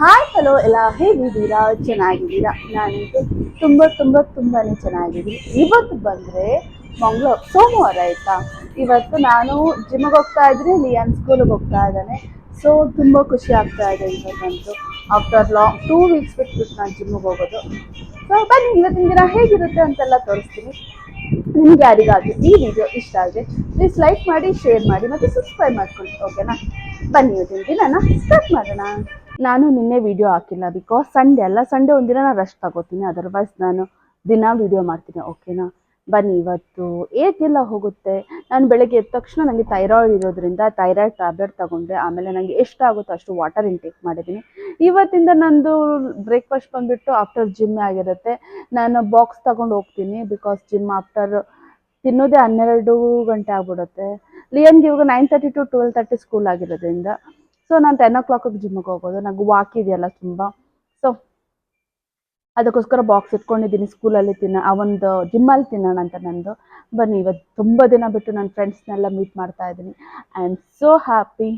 Hi hello ಎಲ್ಲ ಹೇಗಿದ್ದೀರಾ ಚೆನ್ನಾಗಿದ್ದೀರಾ? ನಾನಂತೂ ತುಂಬ ತುಂಬ ತುಂಬಾ ಚೆನ್ನಾಗಿದ್ದೀನಿ. ಇವತ್ತು ಬಂದರೆ ಮಂಗಳೂರು ಸೋಮವಾರ ಆಯಿತಾ? ಇವತ್ತು ನಾನು ಜಿಮ್ಗೆ ಹೋಗ್ತಾ ಇದ್ದೀನಿ ಲಿಯಾನ್ ಸ್ಕೂಲಿಗೆ ಹೋಗ್ತಾ ಇದ್ದಾನೆ. ಸೊ ತುಂಬ ಖುಷಿ ಆಗ್ತಾ ಇದೆ ಇವತ್ತಂತೂ ಆಫ್ಟರ್ ಲಾಂಗ್ ಟೂ ವೀಕ್ಸ್ ಬಿಟ್ಬಿಟ್ಟು ನಾನು ಜಿಮ್ಗೆ ಹೋಗೋದು. ಸೊ ಬನ್ನಿ, ಇವತ್ತಿನ ದಿನ ಹೇಗಿರುತ್ತೆ ಅಂತೆಲ್ಲ ತೋರಿಸ್ತೀನಿ. ನಿಮ್ಗೆ ಯಾರಿಗಾದ್ರೂ ಈ ವಿಡಿಯೋ ಇಷ್ಟ ಆದರೆ ಪ್ಲೀಸ್ ಲೈಕ್ ಮಾಡಿ ಶೇರ್ ಮಾಡಿ ಮತ್ತು ಸಬ್ಸ್ಕ್ರೈಬ್ ಮಾಡ್ಕೊಳ್ಳಿ. ಓಕೆನಾ ಬನ್ನಿ, ಇವತ್ತಿನ ದಿನ ಸ್ಟಾರ್ಟ್ ಮಾಡೋಣ. ನಾನು ನಿನ್ನೆ ವಿಡಿಯೋ ಹಾಕಿಲ್ಲ ಬಿಕಾಸ್ ಸಂಡೇ ಅಲ್ಲ ಸಂಡೇ ಒಂದಿನ ನಾನು ರೆಸ್ಟ್ ತಗೋತೀನಿ. ಅದರ್ವೈಸ್ ನಾನು ದಿನ ವಿಡಿಯೋ ಮಾಡ್ತೀನಿ ಓಕೆನಾ ಬನ್ನಿ ಇವತ್ತು. ಏಕೆಲ್ಲ ಹೋಗುತ್ತೆ? ನಾನು ಬೆಳಗ್ಗೆ ಎದ್ದ ತಕ್ಷಣ ನನಗೆ ಥೈರಾಯ್ಡ್ ಇರೋದ್ರಿಂದ ಥೈರಾಯ್ಡ್ ಟ್ಯಾಬ್ಲೆಟ್ ತಗೊಂಡೆ ಆಮೇಲೆ ನನಗೆ ಎಷ್ಟಾಗುತ್ತೋ ಅಷ್ಟು ವಾಟರ್ ಇಂಟೇಕ್ ಮಾಡಿದ್ದೀನಿ. ಇವತ್ತಿಂದ ನಂದು ಬ್ರೇಕ್ಫಾಸ್ಟ್ ಬಂದುಬಿಟ್ಟು ಆಫ್ಟರ್ ಜಿಮ್ ಆಗಿರುತ್ತೆ. ನಾನು ಬಾಕ್ಸ್ ತಗೊಂಡು ಹೋಗ್ತೀನಿ ಬಿಕಾಸ್ ಜಿಮ್ ಆಫ್ಟರ್ ತಿನ್ನೋದೇ ಹನ್ನೆರಡು ಗಂಟೆ ಆಗ್ಬಿಡುತ್ತೆ. ಲಿಯನ್ಗೆ ಇವಾಗ nine thirty to twelve thirty school ಆಗಿರೋದ್ರಿಂದ ಸೊ ನಾನು ಟೆನ್ ಓ ಕ್ಲಾಕಿಗೆ ಜಿಮ್ಗೆ ಹೋಗೋದು. ನನಗೆ ವಾಕ್ ಇದೆಯಲ್ಲ ತುಂಬ. ಸೊ ಅದಕ್ಕೋಸ್ಕರ ಬಾಕ್ಸ್ ಇಟ್ಕೊಂಡಿದ್ದೀನಿ ಸ್ಕೂಲಲ್ಲಿ ತಿನ್ನ, ಆ ಒಂದು ಜಿಮ್ಮಲ್ಲಿ ತಿನ್ನೋಣ ಅಂತ ನಂದು. ಬನ್ನಿ ಇವತ್ತು ತುಂಬ ದಿನ ಬಿಟ್ಟು ನನ್ನ ಫ್ರೆಂಡ್ಸ್ನೆಲ್ಲ ಮೀಟ್ ಮಾಡ್ತಾ ಇದ್ದೀನಿ ಐ ಆಮ್ ಸೋ ಹ್ಯಾಪಿ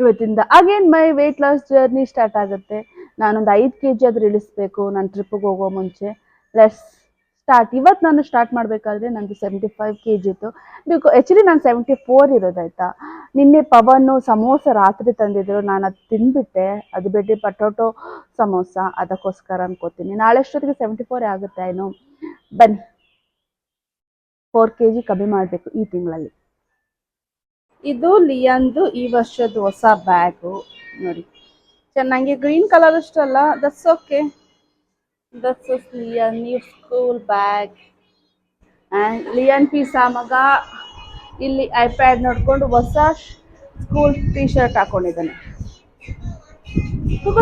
ಇವತ್ತಿಂದ again my weight loss journey start ಆಗುತ್ತೆ. ನಾನೊಂದು ಐದು ಕೆ ಜಿ ಆದರೂ ಇಳಿಸ್ಬೇಕು. ನಾನು ಟ್ರಿಪ್ಪಿಗೆ ಹೋಗೋ ಮುಂಚೆ. ಲೆಸ್ ಸ್ಟಾರ್ಟ್ ಇವತ್ತು ನಾನು ಸ್ಟಾರ್ಟ್ ಮಾಡಬೇಕಾದ್ರೆ ನಂದು ಸೆವೆಂಟಿ ಫೈವ್ ಕೆ ಜಿ ಇತ್ತು. ಬಿಕಾ ಆ್ಯಕ್ಚುಲಿ ನಾನು ಸೆವೆಂಟಿ ಫೋರ್ ಇರೋದಾಯ್ತಾ ನಿನ್ನೆ ಪವನ್ನು ಸಮೋಸ ರಾತ್ರಿ ತಂದಿದ್ರು, ನಾನು ಅದು ತಿಂದ್ಬಿಟ್ಟೆ ಅದು ಬಿಟ್ಟು ಪಟೋಟೊ ಸಮೋಸ. ಅದಕ್ಕೋಸ್ಕರ ಅನ್ಕೋತೀನಿ. ನಾಳೆ ಅಷ್ಟೊತ್ತಿಗೆ ಸೆವೆಂಟಿ ಫೋರ್ ಆಗುತ್ತೆ ಏನು ಬನ್ನಿ. ಫೋರ್ ಕೆ ಜಿ ಕಮ್ಮಿ ಮಾಡಬೇಕು ಈ ತಿಂಗಳಲ್ಲಿ. ಇದು ಲಿಯನ್ದು ಈ ವರ್ಷದ ಹೊಸ ಬ್ಯಾಗು ನೋಡಿ. ಚೆನ್ನಾಗಿ ಗ್ರೀನ್ ಕಲರ್ ಅಷ್ಟಲ್ಲ that's okay that's Leon new school bag and Leon Pisa ಮಗ. ಇಲ್ಲಿ ಐಪ್ಯಾಡ್ ನೋಡ್ಕೊಂಡು ಹೊಸ ಸ್ಕೂಲ್ ಟೀ ಶರ್ಟ್ ಹಾಕೊಂಡಿದ್ದಾನೆ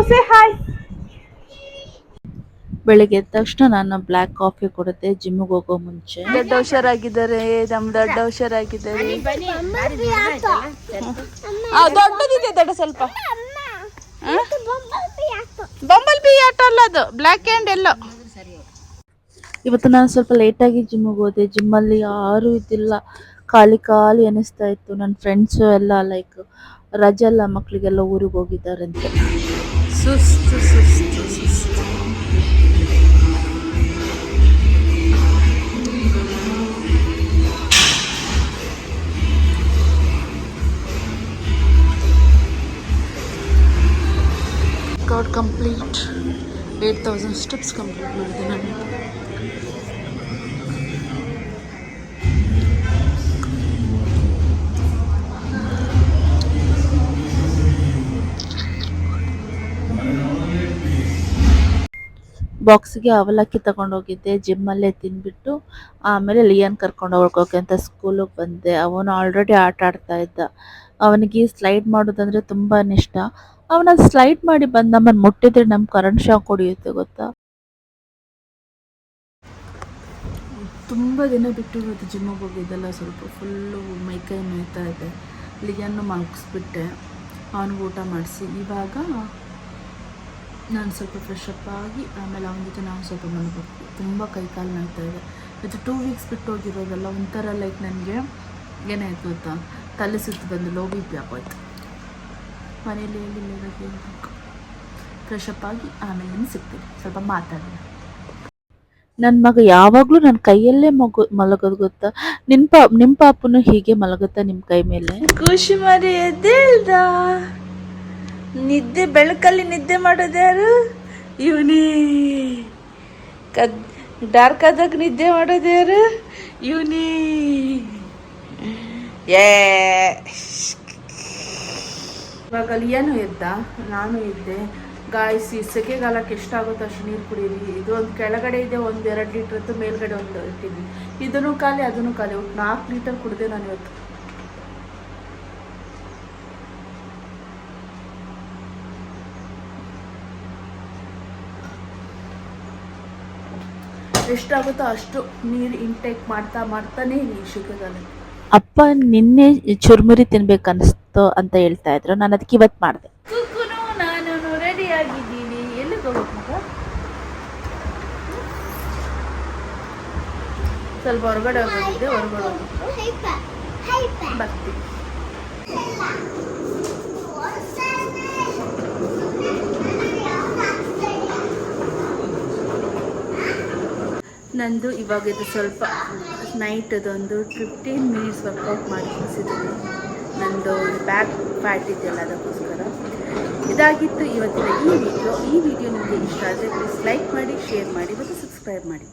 ಸೇ ಹಾಯ್ ಬೆಳಿಗ್ಗೆ ಎದ್ದ ತಕ್ಷಣ ನಾನು ಬ್ಲ್ಯಾಕ್ ಕಾಫಿ ಕೊಡುತ್ತೆ ಜಿಮ್ಗೆ ಹೋಗೋ ಮುಂಚೆ. ದೊಡ್ಡ ಹುಷಾರಾಗಿದ್ದಾರೆ ನಮ್ ದೊಡ್ಡ ಹುಷಾರಾಗಿದ್ದಾರೆ. ದೊಡ್ಡದಿದೆ ದೊಡ್ಡ ಸ್ವಲ್ಪ. ಬಂಬಲ್ ಬಿ ಆಟ ಅಲ್ಲ ಅದು ಬ್ಲ್ಯಾಕ್ ಆ್ಯಂಡ್ ಎಲ್ಲೋ ಇವತ್ತು ನಾನು ಸ್ವಲ್ಪ ಲೇಟಾಗಿ ಜಿಮ್ಮಿಗೆ ಹೋದೆ ಜಿಮ್ಮಲ್ಲಿ ಯಾರೂ ಇದ್ದಿಲ್ಲ. ಖಾಲಿ ಖಾಲಿ ಅನಿಸ್ತಾ ಇತ್ತು. ನನ್ನ ಫ್ರೆಂಡ್ಸು ಎಲ್ಲ ಲೈಕ್ ರಜೆ ಎಲ್ಲ ಮಕ್ಕಳಿಗೆಲ್ಲ ಊರಿಗೆ ಹೋಗಿದ್ದಾರಂತೆ ಸುಸ್ತು ಸುಸ್ತು ಸುಸ್ತು. Workout complete eight thousand steps complete ಮಾಡಿದೆ ನಾನು. ಬಾಕ್ಸಿಗೆ ಅವಲಕ್ಕಿ ತಗೊಂಡೋಗಿದ್ದೆ, ಜಿಮ್ಮಲ್ಲೇ ತಿಂದ್ಬಿಟ್ಟು ಆಮೇಲೆ ಲಿಯನ್ ಕರ್ಕೊಂಡು ಹೋಗೋಕೆ ಅಂತ ಸ್ಕೂಲಿಗೆ ಬಂದೆ. ಅವನು ಆಲ್ರೆಡಿ ಆಟ ಆಡ್ತಾ ಇದ್ದ. ಅವನಿಗೆ ಸ್ಲೈಡ್ ಮಾಡೋದಂದರೆ ತುಂಬಾ ಇಷ್ಟ. ಅವನ ಸ್ಲೈಡ್ ಮಾಡಿ ಬಂದು ನಮ್ಮನ್ನು ಮುಟ್ಟಿದ್ರೆ ನಮ್ಮ ಕರೆಂಟ್ ಶಾಕ್ ಹೊಡಿಯುತ್ತೆ ಗೊತ್ತಾ? ತುಂಬ ದಿನ ಬಿಟ್ಟು ಇವತ್ತು ಜಿಮ್ಮಿಗೆ ಹೋಗಿದ್ದಲ್ಲ ಸ್ವಲ್ಪ ಫುಲ್ಲು ಮೈಕೈ ನೋಯ್ತಾ ಇದೆ. ಲಿಯನ್ನು ಮಲಗಿಸ್ಬಿಟ್ಟೆ. ಅವನಿಗೆ ಊಟ ಮಾಡಿಸಿ. ಇವಾಗ ನಾನು ಸ್ವಲ್ಪ ಫ್ರೆಶ್ ಆಗಿ, ಆಮೇಲೆ ಅವನ ಜೊತೆ ನಾವು ಸ್ವಲ್ಪ ಮಲಗಬೇಕು ತುಂಬ ಕೈ ಕಾಲು ನೋಯ್ತಾ ಇದೆ. ಮತ್ತು ಟೂ ವೀಕ್ಸ್ ಬಿಟ್ಟು ಹೋಗಿರೋದಲ್ಲ ಒಂಥರ ಲೈಕ್ ನನಗೆ ಏನಾಯಿತು ಗೊತ್ತಾ ತಲೆ ಸುತ್ತು ಬಂದು ಲೋ ಬಿ ಪಿ ಆಗೋಯ್ತು. ಮನೇಲಿ ಎಲ್ಲಿ ಫ್ರೆಶ್ ಅಪ್ ಆಗಿ, ಆಮೇಲೆ ಸಿಗ್ತೀನಿ. ಸ್ವಲ್ಪ ಮಾತಾಡೋಣ. ನನ್ನ ಮಗ ಯಾವಾಗಲೂ ನನ್ನ ಕೈಯಲ್ಲೇ ಮಗು, ಮಲಗೋದು ಗೊತ್ತಾ? ನಿನ್ನ ಪಾ ನಿಮ್ಮ ಪಾಪನು ಹೀಗೆ ಮಲಗುತ್ತಾ ನಿಮ್ಮ ಕೈ ಮೇಲೆ? ಖುಷಿ ಮರಿ ಎದ್ದೇಳ್ದ ನಿದ್ದೆ, ಬೆಳಕಲ್ಲಿ ನಿದ್ದೆ ಮಾಡೋದ್ಯಾರು ಇವನೇ. ಕದ್ ಡಾರ್ಕ್ ಆದಾಗ ನಿದ್ದೆ ಮಾಡೋದ್ಯಾರು ಇವನೇ. ಏ. ಇವಾಗ ಏನು ಎದ್ದ, ನಾನು ಇದ್ದೆ ಗಾಯಿಸಿ ಸೆಕೆಗಾಲಕ್ಕೆ ಎಷ್ಟಾಗುತ್ತೋ ಅಷ್ಟು ನೀರು ಕುಡೀರಿ. ಇದು ಒಂದು ಕೆಳಗಡೆ ಇದೆ, ಒಂದು ಎರಡು ಲೀಟ್ರ್ ಇತ್ತು ಮೇಲ್ಗಡೆ ಒಂದು ಇಟ್ಟಿದ್ವಿ ಇದನ್ನು ಖಾಲಿ, ಅದನ್ನು ಖಾಲಿ. ಒಟ್ಟು ನಾಲ್ಕು ಲೀಟರ್ ಕುಡಿದೆ ನಾನು ಇವತ್ತು. ಎಷ್ಟಾಗುತ್ತೋ ಅಷ್ಟು ನೀರು ಇಂಟೇಕ್ ಮಾಡ್ತಾ ಮಾಡ್ತಾನೆ ಈ ಅಪ್ಪ ನಿನ್ನೆ ಚುರುಮುರಿ ತಿನ್ಬೇಕನ್ನಿಸ್ತು ಅಂತ ಹೇಳ್ತಾ ಇದ್ರು. ನಾನು ಅದಕ್ಕೆ ಇವತ್ತು ಮಾಡಿದೆ. ಕುಕ್ಕುನು ನಾನು ರೆಡಿ ಆಗಿದ್ದೀನಿ. ಎಲ್ಲಿಗೆ ಹೋಗ್ಬೇಕು ಮಗ? ಸ್ವಲ್ಪ ಹೊರಗಡೆ ಹೋಗಿದ್ದೆ ಹೊರಗಡೆ ಹೋಗ್ಬಿಟ್ಟು ಬರ್ತೀನಿ. ನಂದು ಇವಾಗ ಇದು ಸ್ವಲ್ಪ ನೈಟ್ ಅದೊಂದು ಫಿಫ್ಟೀನ್ ಮಿನಿಟ್ಸ್ ವರ್ಕೌಟ್ ಮಾಡಿ ಮುಗಿಸಿದ್ದೀನಿ ನಂದು ಬ್ಯಾಕ್ ಫ್ಯಾಟ್ ಇದೆಯಲ್ಲ ಅದಕ್ಕೋಸ್ಕರ. ಇದಾಗಿತ್ತು ಇವತ್ತಿನ ಈ ವಿಡಿಯೋ ಈ ವಿಡಿಯೋ ನಿಮಗೆ ಇಷ್ಟ ಆದರೆ ಪ್ಲೀಸ್ ಲೈಕ್ ಮಾಡಿ ಶೇರ್ ಮಾಡಿ ಮತ್ತು ಸಬ್ಸ್ಕ್ರೈಬ್ ಮಾಡಿ.